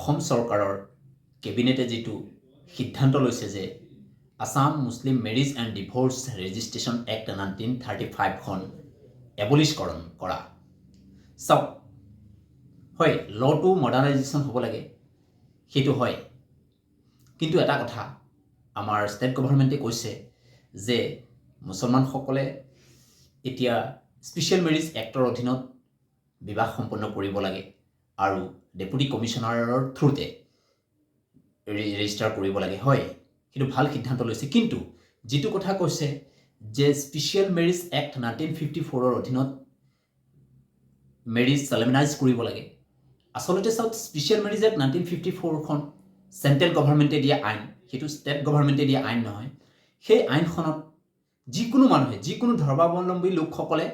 অসম চৰকাৰৰ কেবিনেটে যিটো সিদ্ধান্ত লৈছে যে Assam Muslim marriage and divorce registration act nineteen thirty ফাইভখন এবলিছকৰণ কৰা। চাওক হয় ল'টো মডাৰ্ণাইজেশ্যন হ'ব লাগে সেইটো হয়। কিন্তু এটা কথা আমাৰ ষ্টেট গভৰ্ণমেণ্টে কৈছে যে মুছলমানসকলে এতিয়া স্পেচিয়েল মেৰিজ এক্টৰ অধীনত বিবাহ সম্পন্ন কৰিব লাগে। আৰু ডেপুটি কমিশ্যনাৰৰ থ্ৰুতে ৰেজিষ্টাৰ কৰিব লাগে, হয়। সেইটো ভালো সিদ্ধান্ত লৈছে। কিন্তু যিটো কথা কৈছে যে special marriage act nineteen fifty ফ'ৰৰ অধীনত মেৰিজ চেলেমিনাইজ কৰিব লাগে। আচলতে চাওক special marriage act nineteen fifty ফ'ৰখন central গভৰ্ণমেণ্টে দিয়া আইন, সেইটো ষ্টেট গভৰ্ণমেণ্টে দিয়া আইন নহয়। সেই আইনখনত যিকোনো মানুহে, যিকোনো ধৰ্মাৱলম্বী লোকসকলে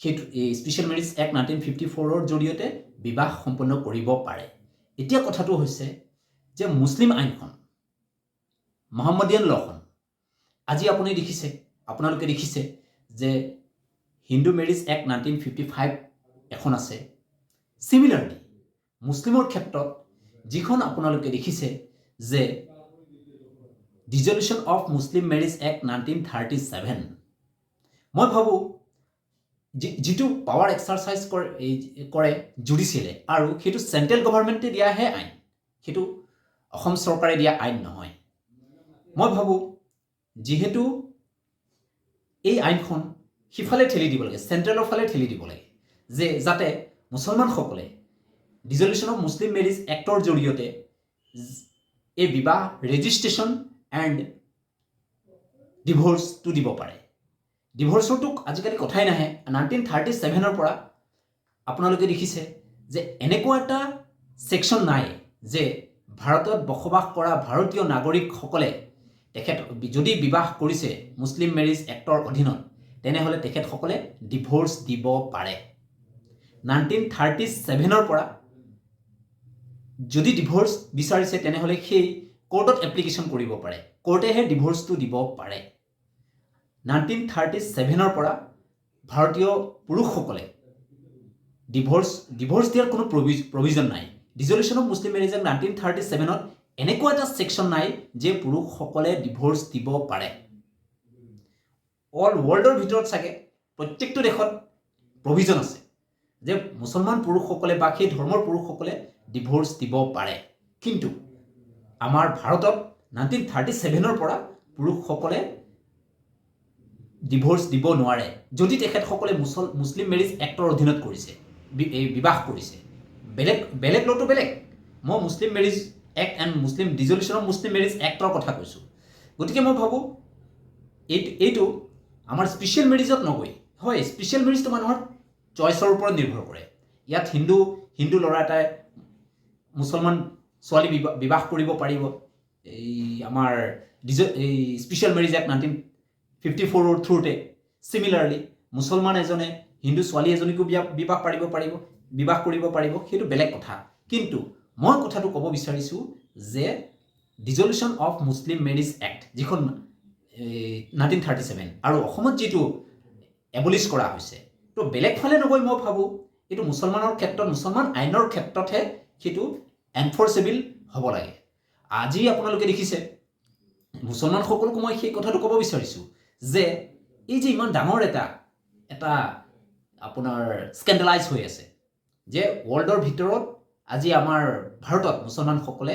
সেইটো, এই special marriage act nineteen fifty ফ'ৰৰ জৰিয়তে বিবাহ সম্পন্ন কৰিব পাৰে। এতিয়া কথাটো হৈছে যে মুছলিম আইনখন, মহম্মদিয়ান লখন, আজি আপুনি দেখিছে, আপোনালোকে দেখিছে যে Hindu marriage act nineteen fifty five এখন আছে। চিমিলাৰলি মুছলিমৰ ক্ষেত্ৰত যিখন আপোনালোকে দেখিছে যে dissolution of Muslim marriage act nineteen thirty seven মই ভাবোঁ যিটো পাৱাৰ এক্সাৰচাইজ কৰে কৰে জুডিচিয়েলে আৰু সেইটো চেণ্ট্ৰেল গভৰ্ণমেণ্টে দিয়াহে আইন। সেইটো অসম চৰকাৰে দিয়া আইন নহয়। মই ভাবোঁ, যিহেতু এই আইনখন সিফালে ঠেলি দিব লাগে চেণ্ট্ৰেলৰ ফালে ঠেলি দিব লাগে, যে যাতে মুছলমানসকলে ডিজলিউশ্যন অফ মুছলিম মেৰিজ এক্টৰ জৰিয়তে এই বিবাহ ৰেজিষ্ট্ৰেশ্যন এণ্ড ডিভ'ৰ্চটো দিব পাৰে। ডিভ'ৰ্চৰতো আজিকালি কথাই নাহে। নাইনটিন থাৰ্টি ছেভেনৰ পৰা আপোনালোকে দেখিছে যে এনেকুৱা এটা ছেকশ্যন নাই যে ভাৰতত বসবাস কৰা ভাৰতীয় নাগৰিকসকলে তেখেত যদি বিবাহ কৰিছে মুছলিম মেৰিজ এক্টৰ অধীনত, তেনেহ'লে তেখেতসকলে ডিভ'ৰ্চ দিব পাৰে। নাইনটিন থাৰ্টি ছেভেনৰ পৰা যদি ডিভ'ৰ্চ বিচাৰিছে, তেনেহ'লে সেই কোৰ্টত এপ্লিকেশ্যন কৰিব পাৰে। কোৰ্টেহে ডিভ'ৰ্চটো দিব পাৰে। নাইনটিন থাৰ্টি ছেভেনৰ পৰা ভাৰতীয় পুৰুষসকলে ডিভ'ৰ্চ ডিভ'ৰ্চ দিয়াৰ কোনো প্ৰভি প্ৰভিজন নাই। Dissolution of Muslim marriage act nineteen thirty ছেভেনত এনেকুৱা এটা ছেকশ্যন নাই যে পুৰুষসকলে ডিভ'ৰ্চ দিব পাৰে। অল ৱৰ্ল্ডৰ ভিতৰত চাগে প্ৰত্যেকটো দেশত প্ৰভিজন আছে যে মুছলমান পুৰুষসকলে বা সেই ধৰ্মৰ পুৰুষসকলে ডিভ'ৰ্চ দিব পাৰে। কিন্তু আমাৰ ভাৰতত নাইনটিন থাৰ্টি ছেভেনৰ পৰা পুৰুষসকলে ডিভ'ৰ্চ দিব নোৱাৰে। যদি তেখেতসকলে মুছল, মুছলিম মেৰিজ এক্টৰ অধীনত কৰিছে এই বিবাহ কৰিছে, বেলেগ বেলেগ ল'টো বেলেগ। মই Muslim marriage act and Muslim dissolution Muslim marriage এক্টৰ কথা কৈছোঁ। গতিকে মই ভাবোঁ এইটো এইটো আমাৰ স্পেচিয়েল মেৰিজত নগৈ। হয় স্পেচিয়েল মেৰিজটো মানুহৰ চইচৰ ওপৰত নিৰ্ভৰ কৰে। ইয়াত হিন্দু হিন্দু ল'ৰা এটাই মুছলমান ছোৱালী বিবাহ কৰিব পাৰিব। এই আমাৰ ডিজ, এই special marriage act nineteen fifty ফ'ৰৰ থ্ৰুতে similarly মুছলমান এজনে, হিন্দু ছোৱালী এজনীকো বিয়া, বিবাহ পাৰিব পাৰিব, বিবাহ কৰিব পাৰিব, সেইটো বেলেগ কথা। কিন্তু মই কথাটো ক'ব বিচাৰিছোঁ যে dissolution of Muslim marriage act যিখন নাইনটিন থাৰ্টি ছেভেন আৰু অসমত যিটো এবলিছ কৰা হৈছে, তো বেলেগ ফালে নগৈ মই ভাবোঁ, এইটো মুছলমানৰ ক্ষেত্ৰত, মুছলমান আইনৰ ক্ষেত্ৰতহে সেইটো এনফৰ্চেবল হ'ব লাগে। আজি আপোনালোকে দেখিছে মুছলমানসকলকো মই সেই কথাটো ক'ব বিচাৰিছোঁ। যে এই যে ইমান ডাঙৰ এটা এটা আপোনাৰ স্কেণ্ডেলাইজ হৈ আছে, যে ৱৰ্ল্ডৰ ভিতৰত আজি আমাৰ ভাৰতত মুছলমানসকলে,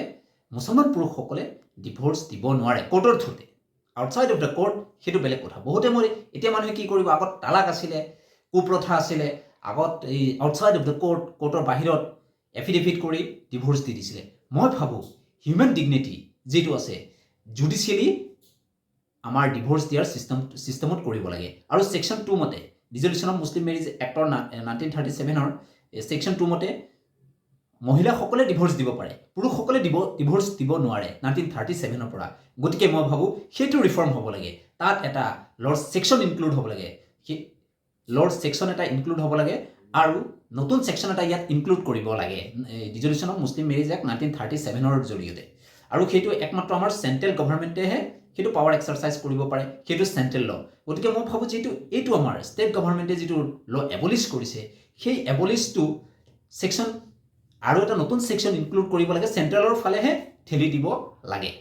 মুছলমান পুৰুষসকলে ডিভ'ৰ্চ দিব নোৱাৰে কোৰ্টৰ থ্ৰুতে। আউটছাইড অফ দ্য কোৰ্ট সেইটো বেলেগ কথা। বহুতে মই এতিয়া মানুহে কি কৰিব? আগত তালাক আছিলে, কুপ্ৰথা আছিলে, আগত এই আউটছাইড অফ দ্য কোৰ্ট কোৰ্টৰ বাহিৰত এফিডেভিট কৰি ডিভ'ৰ্চ দি দিছিলে। মই ভাবোঁ হিউমেন ডিগনিটি যিটো আছে জুডিচিয়েলি আমাৰ ডিভ'ৰ্চ দিয়াৰ চিষ্টেম চিষ্টেমত কৰিব লাগে। আৰু ছেকশ্যন টু মতে ডিজলিউশ্যন অফ মুছলিম মেৰিজ এক্টৰ নাইনটিন থাৰ্টি ছেভেনৰ ছেকশ্যন টু মতে, মহিলাসকলে ডিভ'ৰ্চ দিব পাৰে, পুৰুষসকলে দিব ডিভ'ৰ্চ দিব নোৱাৰে নাইনটিন থাৰ্টি ছেভেনৰ পৰা। গতিকে মই ভাবোঁ, সেইটো ৰিফৰ্ম হ'ব লাগে। তাত এটা ল'ৰ ছেকশ্যন ইনক্লুড হ'ব লাগে। সেই ল'ৰ ছেকশ্যন এটা ইনক্লুড হ'ব লাগে আৰু নতুন ছেকশ্যন এটা ইয়াত ইনক্লুড কৰিব লাগে dissolution of Muslim marriage act nineteen thirty ছেভেনৰ জৰিয়তে। আৰু সেইটো একমাত্ৰ আমাৰ চেণ্ট্ৰেল গভৰ্ণমেণ্টেহে সেইটো পাৱাৰ এক্সাৰচাইজ কৰিব পাৰে, সেইটো চেণ্ট্ৰেল ল গতিকে মই ভাবোঁ যিটো এইটো আমাৰ ষ্টেট গভৰ্ণমেণ্টে যিটো ল এবলিছ কৰিছে, সেই এবলিছটো ছেকশ্যন আৰু এটা নতুন ছেকশ্যন ইনক্লুড কৰিব লাগে চেণ্ট্ৰেলৰ ফালেহে ঠেলি দিব লাগে।